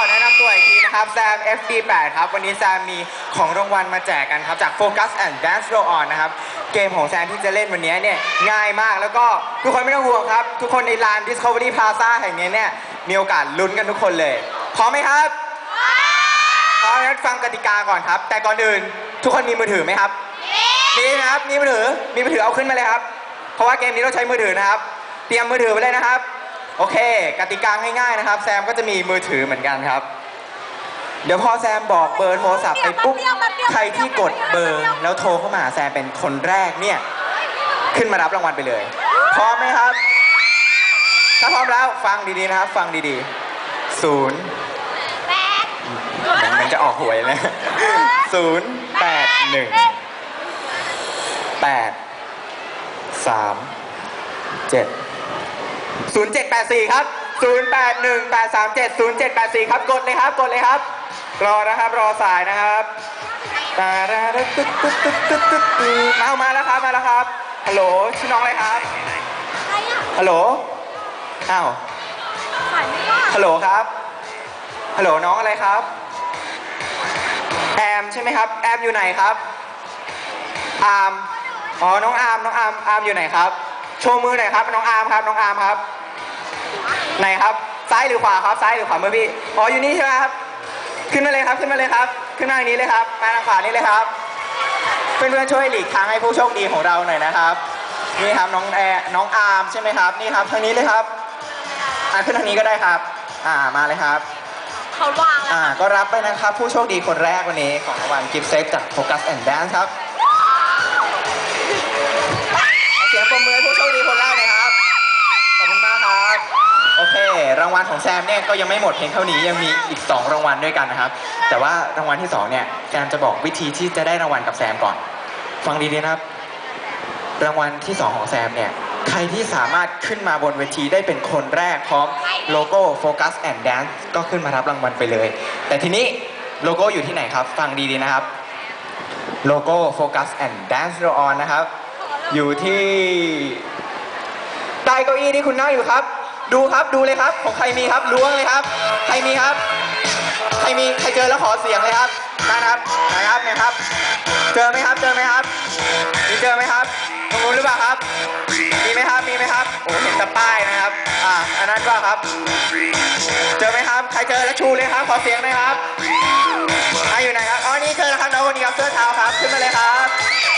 อแนะนำตัวอีกทีนะครับแซม FD8 ครับ วันนี้แซมมีของรางวัลมาแจกกันครับ จาก Focus and Dance Roll On นะครับ เกมของแซมที่จะเล่นวันนี้เนี่ยง่ายมากแล้วก็ทุกคนไม่ต้องห่วงครับ ทุกคนในลาน Discovery Plaza แห่งนี้เนี่ยมีโอกาสลุ้นกันทุกคนเลย พร้อมไหมครับพร้อมงั้นฟังกติกาก่อนครับ แต่ก่อนอื่นทุกคนมีมือถือไหมครับมีนะครับมีมือถือมีมือถือเอาขึ้นมาเลยครับ เพราะว่าเกมนี้เราใช้มือถือนะครับ เตรียมมือถือไปเลยนะครับ โอเค กติกาง่ายๆนะครับ แซมก็จะมีมือถือเหมือนกันครับ เดี๋ยวพอแซมบอกเบอร์โทรศัพท์ไปปุ๊บ ใครที่กดเบอร์แล้วโทรเข้ามาหาแซมเป็นคนแรกเนี่ย ขึ้นมารับรางวัลไปเลย พร้อมไหมครับ ถ้าพร้อมแล้วฟังดีๆนะครับ ฟังดีๆศูนย์เหมือนมันจะออกหวยเลยศูนย์แปดหนึ่งแปดสามเจ็ด ศูนย์เจ็ดแปดสี่ครับศูนย์แปดหนึ่งแปดสามเจ็ดศูนย์เจ็ดแปดสี่ครับกดเลยครับกดเลยครับ รอนะครับรอสายนะครับตาดาดาตึ๊ดตึ๊ดตึ๊ดตึ๊ดตึ๊ดตึ๊ดมามาแล้วครับมาแล้วครับฮัลโหลชื่อน้องอะไรครับฮัลโหลอ้าวฮัลโหลครับฮัลโหลน้องอะไรครับแอมใช่ไหมครับแอมอยู่ไหนครับอาร์มอ๋อน้องอาร์มน้องอาร์มอาร์มอยู่ไหนครับ โชว์มือหน่อยครับ น้องอาร์มครับ น้องอาร์มครับ ไหนครับ ซ้ายหรือขวาครับ ซ้ายหรือขวามือพี่ อ๋อ อยู่นี่ใช่ไหมครับ ขึ้นมาเลยครับ ขึ้นมาเลยครับ ขึ้นมาทางนี้เลยครับ มาทางขวานี่เลยครับ เพื่อนๆช่วยหลีกทางให้ผู้โชคดีของเราหน่อยนะครับ นี่ครับน้องแอร์น้องอาร์มใช่ไหมครับ นี่ครับทางนี้เลยครับ อ่าขึ้นทางนี้ก็ได้ครับ อ่า มาเลยครับเขาวางแล้วอ่า ก็รับไปนะครับ ผู้โชคดีคนแรกวันนี้ของรางวัลกิฟต์เซตจาก Focus and Dance ครับ วัลของแซมเนี่ยก็ยังไม่หมดเพียงเท่านี้ยังมีอีก 2 รางวัลด้วยกันนะครับ แต่ว่ารางวัลที่2เนี่ยแซมจะบอกวิธีที่จะได้รางวัลกับแซมก่อน ฟังดีๆนะครับ รางวัลที่ 2 ของแซมเนี่ยใครที่สามารถขึ้นมาบนเวทีได้เป็นคนแรกพร้อมโลโก้ Focus and Dance ก็ขึ้นมารับรางวัลไปเลย แต่ทีนี้โลโก้อยู่ที่ไหนครับ ฟังดีๆนะครับ โลโก้ Focus and Dance Roll On นะครับ อยู่ที่ใต้เก้าอี้ที่คุณนั่งอยู่ครับ ดูครับดูเลยครับ ของใครมีครับล้วงเลยครับ ใครมีครับ ใครมีใครเจอแล้วขอเสียงเลยครับนะครับไหนครับไหนครับ เจอไหมครับเจอไหมครับมีเจอไหมครับตรงนู้นหรือเปล่าครับ มีไหมครับมีไหมครับโอ้เห็นแต่ป้ายนะครับอ่าอันนั้นก็ครับ เจอไหมครับ ใครเจอแล้วชูเลยครับ ขอเสียงหน่อยครับอ่าอยู่ไหนครับอ๋อนี่เจอแล้วครับน้องคนนี้ครับเสื้อเท้าครับขึ้นมาเลยครับ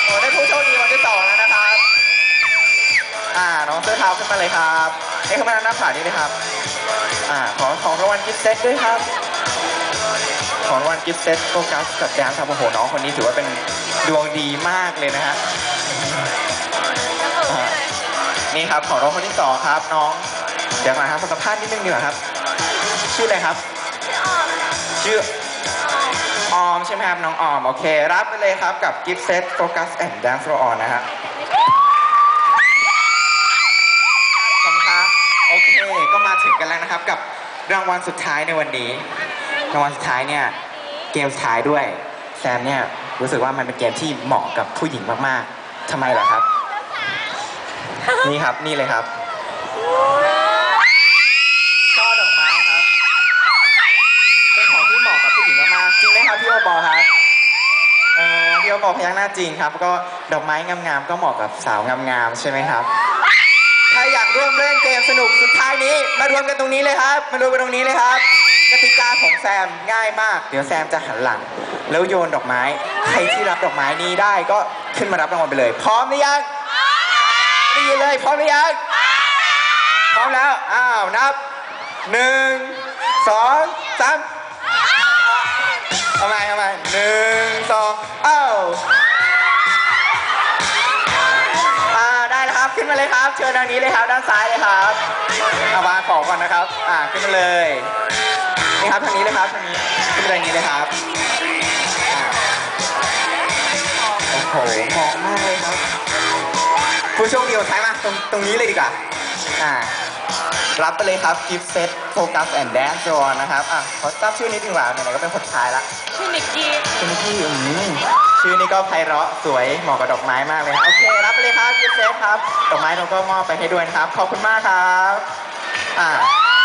โอ้ได้ผู้โชคดีคนที่สองแล้วนะครับ อ่าน้องเสื้อเท้าขึ้นมาเลยครับ เอ้ยขึ้นมาหน้าผานี่เลยครับ อ่า ขอของรางวัลกิฟต์เซตด้วยครับ ของรางวัลกิฟต์เซตโฟกัสกับแดนครับโอ้โหน้องคนนี้ถือว่าเป็นดวงดีมากเลยนะฮะนี่ครับของน้องคนที่สองครับ น้อง เดี๋ยวมาครับขอสัมภาษณ์นิดนึงดีกว่าครับ ชื่ออะไรครับ ชื่อออมใช่ไหมครับน้องออม โอเค รับไปเลยครับกับกิฟต์เซตโฟกัสแอนด์แดนซ์โรออนนะฮะขอบคุณครับโอเค ก็ มาถึงกันแล้วนะครับ กับรางวัลสุดท้ายในวันนี้ รางวัลสุดท้ายเนี่ยเกมสุดท้ายด้วยแซมเนี่ยรู้สึกว่ามันเป็นเกมที่เหมาะกับผู้หญิงมากๆทำไมล่ะครับ นี่ครับนี่เลยครับช่อดอกไม้ครับ เป็นของที่เหมาะกับผู้หญิงมากๆจริงไหมครับพี่โอปอครับเออพี่โอปอพยักหน้าจริงครับ ก็ดอกไม้งามๆก็เหมาะกับสาวงามๆใช่ไหมครับ ร่วมเล่นเกมสนุกสุดท้ายนี้ มารวมกันตรงนี้เลยครับ มารวมกันตรงนี้เลยครับกติกาของแซมง่ายมาก เดี๋ยวแซมจะหันหลัง แล้วโยนดอกไม้ ใครที่รับดอกไม้นี้ได้ก็ขึ้นมารับรางวัลไปเลย พร้อมหรือยังได้ยินเลยพร้อมหรือยังพร้อมแล้วอ้าวนับหนึ่งสองสามทำไมทำไมหนึ่งสอง ขึ้นมาเลยครับ เชิญทางนี้เลยครับ ด้านซ้ายเลยครับเอาวางของก่อนนะครับ อ่าขึ้นมาเลยนี่ครับทางนี้เลยครับทางนี้ขึ้นมาทางนี้เลยครับอ่าโอ้โหเหมาะมากเลยครับ ผู้โชคดีคนท้ายมาตรงตรงนี้เลยดีกว่าอ่ารับไปเลยครับกิฟต์เซตโฟกัสแอนด์แดนซ์รอนะครับอะขอทราบชื่อนิดนึงว่าไหนๆก็เป็นคนท้ายละชื่อนิกกี้ชื่อนิกกี้อืม ชื่อนี้ก็ไพเราะสวยเหมาะกับดอกไม้มากเลยครับโอเครับไปเลยครับกิฟต์เซตครับดอกไม้เราก็มอบไปให้ด้วยนะครับ ขอบคุณมากครับอ่า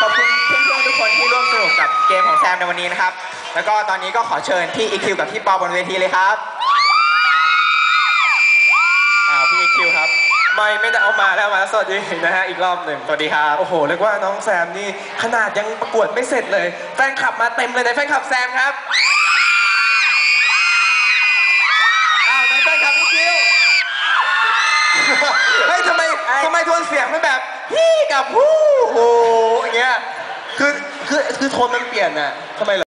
ขอบคุณเพื่อนๆทุกคนที่ร่วมสนุกกับเกมของแซมในวันนี้นะครับ แล้วก็ตอนนี้ก็ขอเชิญพี่อีคิวกับพี่ปอบนเวทีเลยครับอ้าวพี่คิวครับ ไม่ไม่ได้เอามาแล้วมาแล้วสวัสดีนะฮะอีกรอบหนึ่งสวัสดีครับโอ้โหเรียกว่าน้องแซมนี่ขนาดยังประกวดไม่เสร็จเลยแฟนคลับมาเต็มเลยในแฟนคลับแซมครับ ทำไมทำไมโทนเสียงไม่แบบพี่กับผู้โอ้โหอย่างเงี้ยคือคือคือโทนมันเปลี่ยนอะทำไมเหรอ